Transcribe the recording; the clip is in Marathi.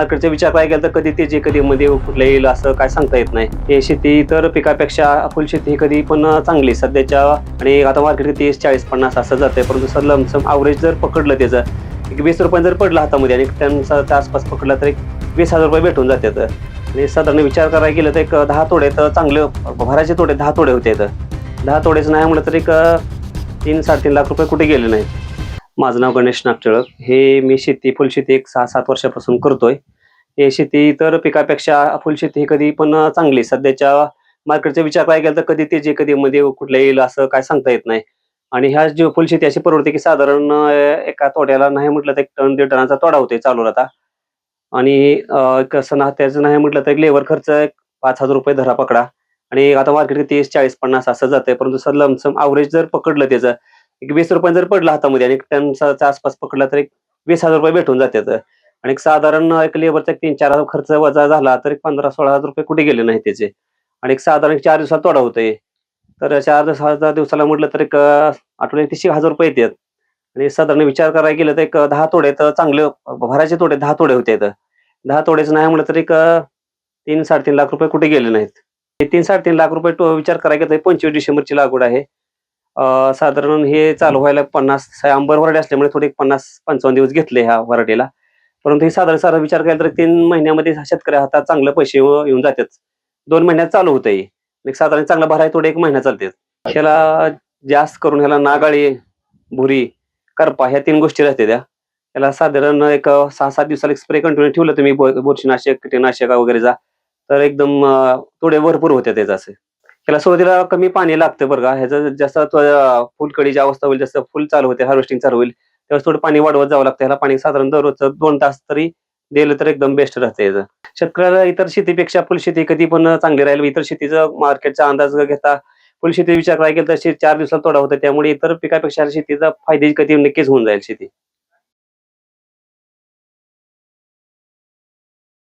मार्केटचा विचार काय केला तर कधी ते जे कधी मध्ये कुठल्या येईल असं काय सांगता येत नाही. हे शेती इतर पिकापेक्षा फुलशेती ही कधी पण चांगली. सध्याच्या आणि आता मार्केट तीस चाळीस पन्नास असं जाते परंतु सर लमसम अवरेज जर पकडलं त्याचं एक वीस रुपये जर पडलं हातामध्ये आणि त्यांचा त्या आसपास पकडला तर एक वीस हजार रुपये भेटून जातात आणि साधारण विचार करायला गेलं तर एक दहा तोडे तर चांगलं भराचे तोडे दहा तोडे होते तर. दहा तोडेच नाही म्हटलं तर एक तीन साडेतीन लाख रुपये कुठे गेले नाहीत. माझं नाव गणेश नागटिळक हे मी शेती फुलशेती एक सहा सात वर्षापासून करतोय. हे शेती इतर पिकापेक्षा फुलशेती ही कधी पण चांगली. सध्याच्या मार्केटचा विचार काय केला तर कधी ते जे कधी मध्ये कुठल्या येईल असं काय सांगता येत नाही. आणि ह्या जी फुलशेती अशी परवडते की साधारण एका तोड्याला नाही म्हटलं तर एक टन दीड टनाचा तोडा होतोय चालू आता. आणि कसं ना त्याचं नाही म्हटलं तर लेबर खर्च एक पाच हजार रुपये धरा पकडा. आणि आता मार्केट तीस चाळीस पन्नास असं जातंय. परंतु सर लमसम आवरेज जर पकडलं त्याचं एक वीस रुपये जर पडला हातामध्ये आणि एक आसपास पकडला तर एक वीस हजार रुपये भेटून जातात. आणि एक साधारण एक लेबरचा तीन चार हजार खर्च वजा झाला तर एक पंधरा सोळा हजार रुपये कुठे गेले नाही त्याचे. आणि एक साधारण एक चार दिवसात तोडा होतोय. तर चार दिवस हजार दिवसाला म्हटलं तर एक आठवडे तीसशे हजार रुपये येतात. आणि साधारण विचार करायला गेलं तर एक दहा तोडे तर चांगले भराचे तोडे दहा तोडे होते दहा तोडेच नाही म्हटलं तर एक तीन साडेतीन लाख रुपये कुठे गेले नाहीत. हे तीन साडेतीन लाख रुपये विचार करायला गेलं पंचवीस डिसेंबरची लागवड आहे. साधारण हे चालू व्हायला पन्नास आंबर वराडे असल्यामुळे थोडे पन्नास पंचावन्न दिवस घेतले ह्या वराडीला. परंतु हे साधारण सारा विचार केला तर तीन महिन्यामध्ये शेतकऱ्या हातात चांगले पैसे येऊन जातात. दोन महिन्यात चालू होतं हे एक साधारण चांगला भराय थोडे एक महिना चालते ह्याला जास्त करून ह्याला नागाळी भुरी करपा ह्या तीन गोष्टी राहते त्या. त्याला साधारण एक सहा सात दिवसाला स्प्रे कंटिन्यू ठेवलं तुम्ही बुरशीनाशक कीटकनाशक वगैरेचा तर एकदम थोडे भरपूर होते त्याचं असं. त्याला सुरुवातीला कमी पाणी लागतं बरं का. ह्याचं जसं फुलकडीची अवस्था होईल जसं फुल चालू होते हार्वेस्टिंग चालू होईल त्यावेळेस थोडं पाणी वाढवत जावं लागतं. ह्याला पाणी साधारण दररोजचं दोन तास तरी दिलं तर एकदम बेस्ट राहतं याचं. शेतकऱ्याला इतर शेतीपेक्षा फुलशेती कधी पण चांगली राहील. इतर शेतीचं मार्केटचा अंदाज घेता फुलशेती विचार करायला गेलं तर चार दिवसात तोडा होता. त्यामुळे इतर पिकापेक्षा शेतीचा फायदे कधी नक्कीच होऊन जाईल शेती.